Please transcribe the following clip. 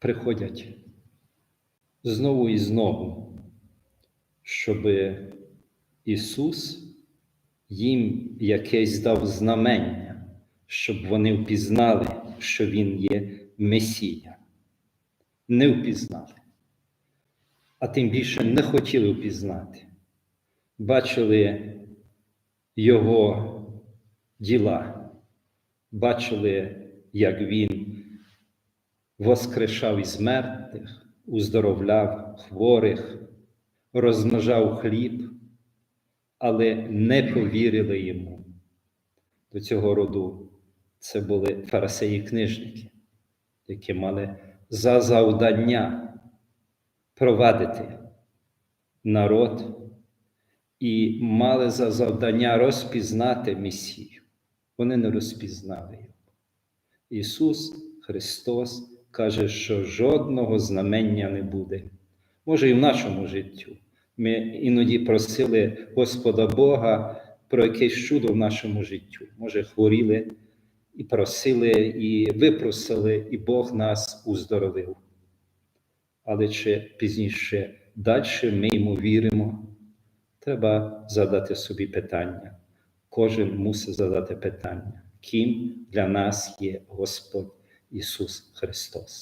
приходять знову і знову, щоб Ісус їм якесь дав знамення, щоб вони впізнали, що Він є Месія. Не впізнали, а тим більше не хотіли впізнати. Бачили Його діла, бачили, як Він воскрешав із мертвих, уздоровляв хворих, розмножав хліб, але не повірили йому. До цього роду це були фарисеї книжники, які мали за завдання провадити народ і мали за завдання розпізнати Месію. Вони не розпізнали його. Ісус Христос каже, що жодного знамення не буде. Може, і в нашому життю. Ми іноді просили Господа Бога про якесь чудо в нашому життю. Може, хворіли і просили, і випросили, і Бог нас уздоровив. Але чи пізніше далі ми йому віримо, треба задати собі питання. Кожен мусить задати питання, ким для нас є Господь Ісус Христос.